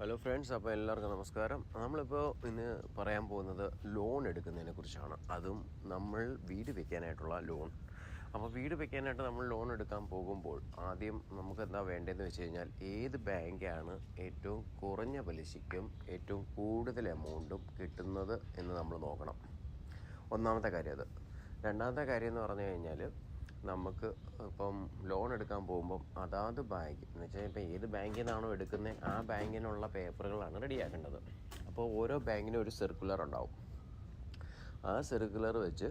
Hello friends അപ്പോൾ എല്ലാവർക്കും നമസ്കാരം. നമ്മളിപ്പോൾ ഇന്ന് പറയാൻ പോകുന്നത് ലോൺ എടുക്കുന്നതിനെ കുറിച്ചാണ്. അതും നമ്മൾ വീട് വെക്കാനായിട്ടുള്ള ലോൺ അപ്പോൾ വീട് വെക്കാനായിട്ട് നമ്മൾ ലോൺ എടുക്കാൻ പോകുമ്പോൾ ആദ്യം നമുക്ക് എന്താ വേണ്ടതെന്ന് വെച്ച് കഴിഞ്ഞാൽ ഏത് ബാങ്കാണ് ഏറ്റവും കുറഞ്ഞ പലിശയ്ക്കും ഏറ്റവും കൂടുതൽ എമൗണ്ടും കിട്ടുന്നത് എന്ന് നമ്മൾ നോക്കണം. ഒന്നാമത്തെ കാര്യം അത്. രണ്ടാമത്തെ കാര്യം എന്ന് പറഞ്ഞു കഴിഞ്ഞാൽ നമുക്ക് ഇപ്പം ലോൺ എടുക്കാൻ പോകുമ്പം അതാത് ബാങ്ക് എന്ന് വെച്ചാൽ ഇപ്പം ഏത് ബാങ്കിൽ നിന്നാണോ എടുക്കുന്നത് ആ ബാങ്കിനുള്ള പേപ്പറുകളാണ് റെഡിയാക്കേണ്ടത് അപ്പോൾ ഓരോ ബാങ്കിനും ഒരു സർക്കുലർ ഉണ്ടാവും. ആ സർക്കുലർ വെച്ച്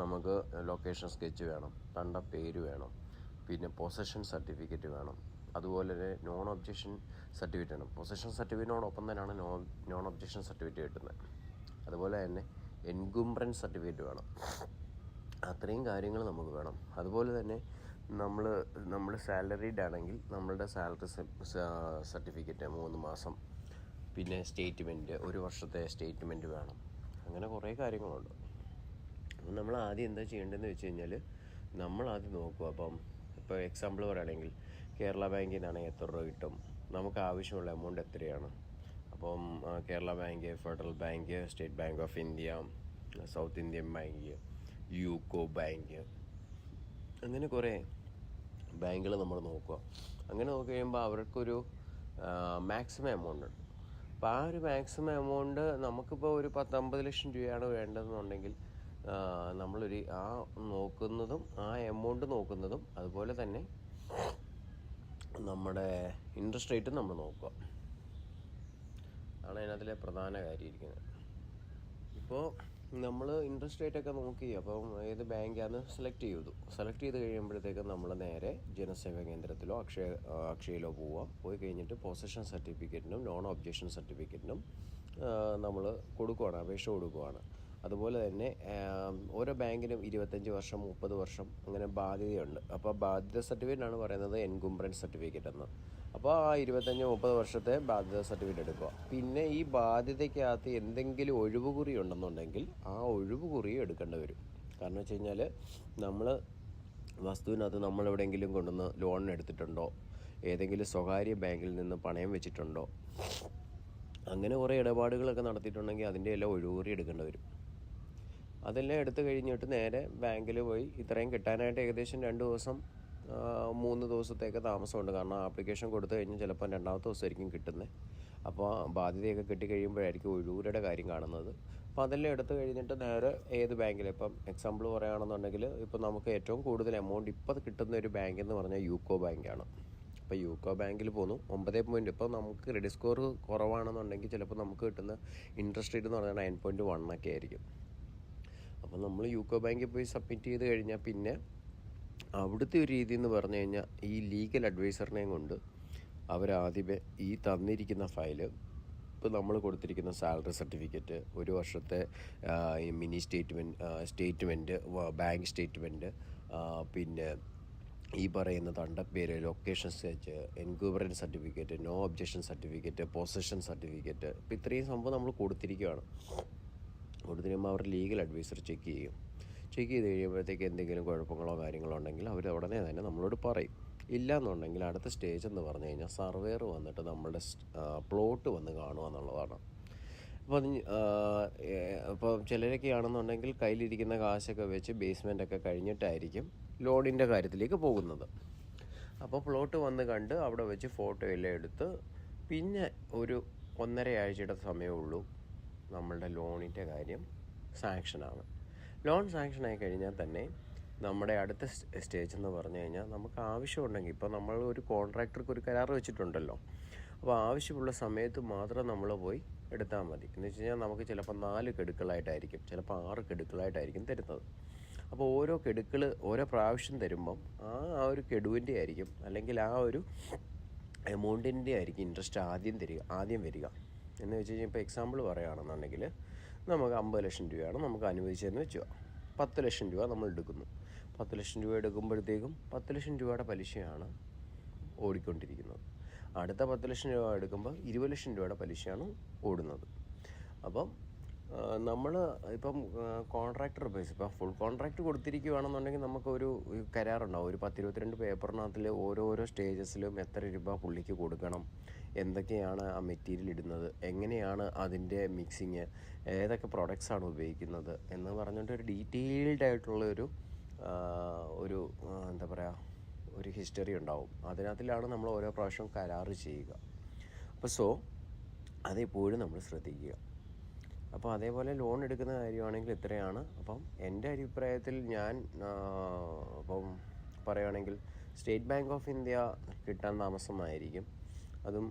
നമുക്ക് ലൊക്കേഷൻ സ്കെച്ച് വേണം തണ്ട പേര് വേണം പിന്നെ പൊസഷൻ സർട്ടിഫിക്കറ്റ് വേണം അതുപോലെ തന്നെ നോൺ ഒബ്ജക്ഷൻ സർട്ടിഫിക്കറ്റ് വേണം. പൊസഷൻ സർട്ടിഫിക്കറ്റിനോടൊപ്പം തന്നെയാണ് നോൺ നോൺ ഒബ്ജക്ഷൻ സർട്ടിഫിക്കറ്റ് കിട്ടുന്നത്. അതുപോലെ തന്നെ എൻകുംബ്രൻസ് സർട്ടിഫിക്കറ്റ് വേണം. അത്രയും കാര്യങ്ങൾ നമുക്ക് വേണം. അതുപോലെ തന്നെ നമ്മൾ നമ്മുടെ സാലറീഡ് ആണെങ്കിൽ നമ്മളുടെ സാലറി സർട്ടിഫിക്കറ്റ് മൂന്ന് മാസം പിന്നെ സ്റ്റേറ്റ്മെന്റ് ഒരു വർഷത്തെ സ്റ്റേറ്റ്മെന്റ് വേണം. അങ്ങനെ കുറേ കാര്യങ്ങളുണ്ട്. നമ്മൾ ആദ്യം എന്താ ചെയ്യേണ്ടതെന്ന് വെച്ച് കഴിഞ്ഞാൽ നമ്മൾ ആദ്യം നോക്കുക. അപ്പം ഇപ്പോൾ എക്സാമ്പിൾ പറയുകയാണെങ്കിൽ കേരള ബാങ്കിൽ നിന്നാണെങ്കിൽ എത്ര രൂപ കിട്ടും? നമുക്ക് ആവശ്യമുള്ള എമൗണ്ട് എത്രയാണ്? അപ്പം Kerala Bank Federal Bank State Bank of India South Indian Bank UCO Bank. അങ്ങനെ കുറേ ബാങ്കുകൾ നമ്മൾ നോക്കുക. അങ്ങനെ നോക്കി കഴിയുമ്പോൾ അവർക്കൊരു മാക്സിമം എമൗണ്ട് ഉണ്ട്. അപ്പോൾ ആ ഒരു മാക്സിമം എമൗണ്ട് നമുക്കിപ്പോൾ ഒരു പത്തമ്പത് ലക്ഷം രൂപയാണ് വേണ്ടതെന്നുണ്ടെങ്കിൽ നമ്മളൊരു ആ നോക്കുന്നതും ആ എമൗണ്ട് നോക്കുന്നതും അതുപോലെ തന്നെ നമ്മുടെ ഇൻട്രസ്റ്റ് റേറ്റും നമ്മൾ നോക്കുക. ആണ് അതിനകത്തിലെ പ്രധാന കാര്യം ഇരിക്കുന്നത്. ഇപ്പോൾ നമ്മൾ ഇൻട്രസ്റ്റ് റേറ്റ് ഒക്കെ നോക്കി അപ്പം ഏത് ബാങ്കാണ് സെലക്ട് ചെയ്തു. സെലക്ട് ചെയ്ത് കഴിയുമ്പോഴത്തേക്കും നമ്മൾ നേരെ ജനസേവ കേന്ദ്രത്തിലോ അക്ഷയ അക്ഷയയിലോ പോവാം. പോയി കഴിഞ്ഞിട്ട് പൊസഷൻ സർട്ടിഫിക്കറ്റിനും നോൺ ഒബ്ജക്ഷൻ സർട്ടിഫിക്കറ്റിനും നമ്മൾ കൊടുക്കുവാണ് അപേക്ഷ കൊടുക്കുവാണ്. അതുപോലെ തന്നെ ഓരോ ബാങ്കിനും ഇരുപത്തഞ്ച് വർഷം മുപ്പത് വർഷം അങ്ങനെ ബാധ്യതയുണ്ട്. അപ്പോൾ ബാധ്യത സർട്ടിഫിക്കറ്റ് ആണ് പറയുന്നത് എൻകുംബ്രൻസ് സർട്ടിഫിക്കറ്റ് എന്ന്. അപ്പോൾ ആ ഇരുപത്തഞ്ച് മുപ്പത് വർഷത്തെ ബാധ്യത സർട്ടിഫിക്കറ്റ് എടുക്കുക. പിന്നെ ഈ ബാധ്യതയ്ക്കകത്ത് എന്തെങ്കിലും ഒഴിവുകുറി ഉണ്ടെന്നുണ്ടെങ്കിൽ ആ ഒഴിവുകുറി എടുക്കേണ്ടി വരും. കാരണം വെച്ച് കഴിഞ്ഞാൽ നമ്മൾ വസ്തുവിനകത്ത് നമ്മൾ എവിടെയെങ്കിലും കൊണ്ടുവന്ന് ലോൺ എടുത്തിട്ടുണ്ടോ? ഏതെങ്കിലും സ്വകാര്യ ബാങ്കിൽ നിന്ന് പണയം വെച്ചിട്ടുണ്ടോ? അങ്ങനെ കുറേ ഇടപാടുകളൊക്കെ നടത്തിയിട്ടുണ്ടെങ്കിൽ അതിന്റെ എല്ലാം ഒഴിവുകുറി എടുക്കേണ്ടി വരും. അതെല്ലാം എടുത്തു കഴിഞ്ഞിട്ട് നേരെ ബാങ്കിൽ പോയി. ഇത്രയും കിട്ടാനായിട്ട് ഏകദേശം രണ്ട് ദിവസം മൂന്ന് ദിവസത്തേക്ക് താമസമുണ്ട്. കാരണം ആപ്ലിക്കേഷൻ കൊടുത്തു കഴിഞ്ഞാൽ ചിലപ്പോൾ രണ്ടാമത്തെ ദിവസമായിരിക്കും കിട്ടുന്നത്. അപ്പോൾ ബാധ്യതയൊക്കെ കിട്ടിക്കഴിയുമ്പോഴായിരിക്കും ഒഴിവൂരുടെ കാര്യം കാണുന്നത്. അപ്പോൾ അതെല്ലാം എടുത്തു കഴിഞ്ഞിട്ട് നേരെ ഏത് ബാങ്കിൽ ഇപ്പം എക്സാമ്പിൾ പറയുകയാണെന്നുണ്ടെങ്കിൽ ഇപ്പോൾ നമുക്ക് ഏറ്റവും കൂടുതൽ എമൗണ്ട് ഇപ്പോൾ കിട്ടുന്ന ഒരു ബാങ്ക് എന്ന് പറഞ്ഞാൽ യൂക്കോ ബാങ്കാണ്. അപ്പോൾ യൂക്കോ ബാങ്കിൽ പോന്നു. ഒമ്പത് പോയിന്റ് ഇപ്പോൾ നമുക്ക് ക്രെഡിറ്റ് സ്കോർ കുറവാണെന്നുണ്ടെങ്കിൽ ചിലപ്പോൾ നമുക്ക് കിട്ടുന്ന ഇൻട്രസ്റ്റ് റേറ്റ് എന്ന് പറഞ്ഞാൽ നയൻ പോയിന്റ് വൺ ഒക്കെ ആയിരിക്കും. അപ്പോൾ നമ്മൾ യൂക്കോ ബാങ്കിൽ പോയി സബ്മിറ്റ് ചെയ്ത് കഴിഞ്ഞാൽ പിന്നെ അവിടുത്തെ ഒരു രീതി എന്ന് പറഞ്ഞു കഴിഞ്ഞാൽ ഈ ലീഗൽ അഡ്വൈസറിനെയും കൊണ്ട് അവരാദ്യമേ ഈ തന്നിരിക്കുന്ന ഫയൽ ഇപ്പോൾ നമ്മൾ കൊടുത്തിരിക്കുന്ന സാലറി സർട്ടിഫിക്കറ്റ് ഒരു വർഷത്തെ mini statement statement bank statement പിന്നെ ഈ പറയുന്ന തണ്ടപ്പേര് location sketch enquiry certificate no objection certificate possession certificate ഇപ്പോൾ ഇത്രയും സംഭവം നമ്മൾ കൊടുത്തിരിക്കുകയാണ്. കഴിയുമ്പോൾ അവർ ലീഗൽ അഡ്വൈസർ ചെക്ക് ചെയ്യും. ചെക്ക് ചെയ്ത് കഴിയുമ്പോഴത്തേക്ക് എന്തെങ്കിലും കുഴപ്പങ്ങളോ കാര്യങ്ങളോ ഉണ്ടെങ്കിൽ അവർ ഉടനെ തന്നെ നമ്മളോട് പറയും. ഇല്ല എന്നുണ്ടെങ്കിൽ അടുത്ത സ്റ്റേജ് എന്ന് പറഞ്ഞു കഴിഞ്ഞാൽ സർവേർ വന്നിട്ട് നമ്മളുടെ പ്ലോട്ട് വന്ന് കാണുക എന്നുള്ളതാണ്. അപ്പോൾ അത് ഇപ്പോൾ ചിലരൊക്കെ ആണെന്നുണ്ടെങ്കിൽ കയ്യിലിരിക്കുന്ന കാശൊക്കെ വെച്ച് ബേസ്മെന്റൊക്കെ കഴിഞ്ഞിട്ടായിരിക്കും ലോണിന്റെ കാര്യത്തിലേക്ക് പോകുന്നത്. അപ്പോൾ പ്ലോട്ട് വന്ന് കണ്ട് അവിടെ വെച്ച് ഫോട്ടോ എല്ലാം എടുത്ത് പിന്നെ ഒരു ഒന്നര ആഴ്ചയുടെ സമയമേ ഉള്ളൂ നമ്മളുടെ ലോണിന്റെ കാര്യം സാങ്ഷനാണ്. ലോൺ സാങ്ഷനായി കഴിഞ്ഞാൽ തന്നെ നമ്മുടെ അടുത്ത സ്റ്റേജ് എന്ന് പറഞ്ഞു കഴിഞ്ഞാൽ നമുക്ക് ആവശ്യമുണ്ടെങ്കിൽ ഇപ്പോൾ നമ്മൾ ഒരു കോൺട്രാക്ടർക്ക് ഒരു കരാർ വെച്ചിട്ടുണ്ടല്ലോ. അപ്പോൾ ആവശ്യമുള്ള സമയത്ത് മാത്രം നമ്മൾ പോയി എടുത്താൽ മതി. എന്ന് വെച്ച് കഴിഞ്ഞാൽ നമുക്ക് ചിലപ്പോൾ നാല് കെടുക്കളായിട്ടായിരിക്കും ചിലപ്പോൾ ആറ് കെടുക്കളായിട്ടായിരിക്കും തരുന്നത്. അപ്പോൾ ഓരോ കെടുക്കൾ ഓരോ പ്രാവശ്യം തരുമ്പം ആ ആ ഒരു കെടുവിന്റെ ആയിരിക്കും അല്ലെങ്കിൽ ആ ഒരു എമൗണ്ടിന്റെ ആയിരിക്കും ഇൻട്രസ്റ്റ് ആദ്യം തരിക ആദ്യം വരിക. എന്ന് വെച്ച് കഴിഞ്ഞാൽ ഇപ്പോൾ എക്സാമ്പിൾ പറയുകയാണെന്നുണ്ടെങ്കിൽ നമുക്ക് അമ്പത് ലക്ഷം രൂപയാണ് നമുക്ക് അനുവദിച്ചതെന്ന് വെച്ചോ പത്ത് ലക്ഷം രൂപ നമ്മൾ എടുക്കുന്നു. പത്ത് ലക്ഷം രൂപ എടുക്കുമ്പോഴത്തേക്കും പത്ത് ലക്ഷം രൂപയുടെ പലിശയാണ് ഓടിക്കൊണ്ടിരിക്കുന്നത്. അടുത്ത പത്ത് ലക്ഷം രൂപ എടുക്കുമ്പോൾ ഇരുപത് ലക്ഷം രൂപയുടെ പലിശയാണ് ഓടുന്നത്. അപ്പം നമ്മൾ ഇപ്പം കോൺട്രാക്ടർ ബേസ് ഇപ്പം ഫുൾ കോൺട്രാക്ട് കൊടുത്തിരിക്കുകയാണെന്നുണ്ടെങ്കിൽ നമുക്കൊരു കരാറുണ്ടാവും. ഒരു പത്തിരുപത്തിരണ്ട് പേപ്പറിനകത്തിൽ ഓരോരോ സ്റ്റേജസിലും എത്ര രൂപ പുള്ളിക്ക് കൊടുക്കണം എന്തൊക്കെയാണ് ആ മെറ്റീരിയൽ ഇടുന്നത് എങ്ങനെയാണ് അതിന്റെ മിക്സിങ് ഏതൊക്കെ പ്രോഡക്റ്റ്സാണ് ആണ് ഉപയോഗിക്കുന്നത് എന്ന് പറഞ്ഞുകൊണ്ട് ഒരു ഡീറ്റെയിൽഡ് ആയിട്ടുള്ള ഒരു ഒരു എന്താ പറയുക ഒരു ഹിസ്റ്ററി ഉണ്ടാവും. അതിനകത്തിലാണ് നമ്മൾ ഓരോ പ്രാവശ്യം കരാറ് ചെയ്യുക. അപ്പോൾ സോ അതെപ്പോഴും നമ്മൾ ശ്രദ്ധിക്കുക. അപ്പോൾ അതേപോലെ ലോൺ എടുക്കുന്ന കാര്യമാണെങ്കിൽ ഇത്രയാണ്. അപ്പം എന്റെ അഭിപ്രായത്തിൽ ഞാൻ അപ്പം പറയുകയാണെങ്കിൽ സ്റ്റേറ്റ് ബാങ്ക് ഓഫ് ഇന്ത്യ കിട്ടാൻ താമസമായിരിക്കും. അതും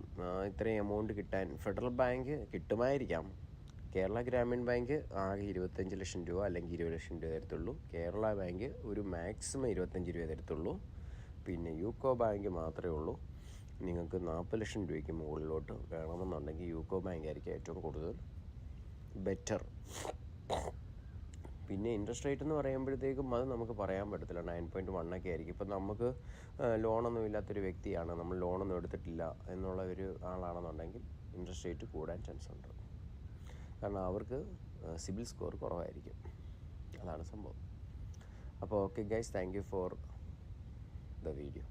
ഇത്രയും എമൗണ്ട് കിട്ടാൻ ഫെഡറൽ ബാങ്ക് കിട്ടുമായിരിക്കാം. കേരള ഗ്രാമീൺ ബാങ്ക് ആകെ ഇരുപത്തഞ്ച് ലക്ഷം രൂപ അല്ലെങ്കിൽ ഇരുപത് ലക്ഷം രൂപ തരത്തുള്ളൂ. കേരള ബാങ്ക് ഒരു മാക്സിമം ഇരുപത്തഞ്ച് രൂപ തരത്തുള്ളൂ. പിന്നെ യൂക്കോ ബാങ്ക് മാത്രമേ ഉള്ളൂ. നിങ്ങൾക്ക് നാൽപ്പത് ലക്ഷം രൂപയ്ക്ക് മുകളിലോട്ട് വേണമെന്നുണ്ടെങ്കിൽ യൂക്കോ ബാങ്ക് ആയിരിക്കും ഏറ്റവും കൂടുതൽ. ബെറ്റർ പിന്നെ ഇൻട്രസ്റ്റ് റേറ്റ് എന്ന് പറയുമ്പോഴത്തേക്കും അത് നമുക്ക് പറയാൻ പറ്റത്തില്ല. നയൻ പോയിന്റ് വൺ ഒക്കെ ആയിരിക്കും. ഇപ്പം നമുക്ക് ലോണൊന്നും ഇല്ലാത്തൊരു വ്യക്തിയാണ്. നമ്മൾ ലോണൊന്നും എടുത്തിട്ടില്ല എന്നുള്ള ഒരു ആളാണെന്നുണ്ടെങ്കിൽ ഇൻട്രസ്റ്റ് റേറ്റ് കൂടാൻ ചാൻസ് ഉണ്ട്. കാരണം അവർക്ക് സിബിൽ സ്കോർ കുറവായിരിക്കും. അതാണ് സംഭവം. അപ്പോൾ okay guys thank you for the video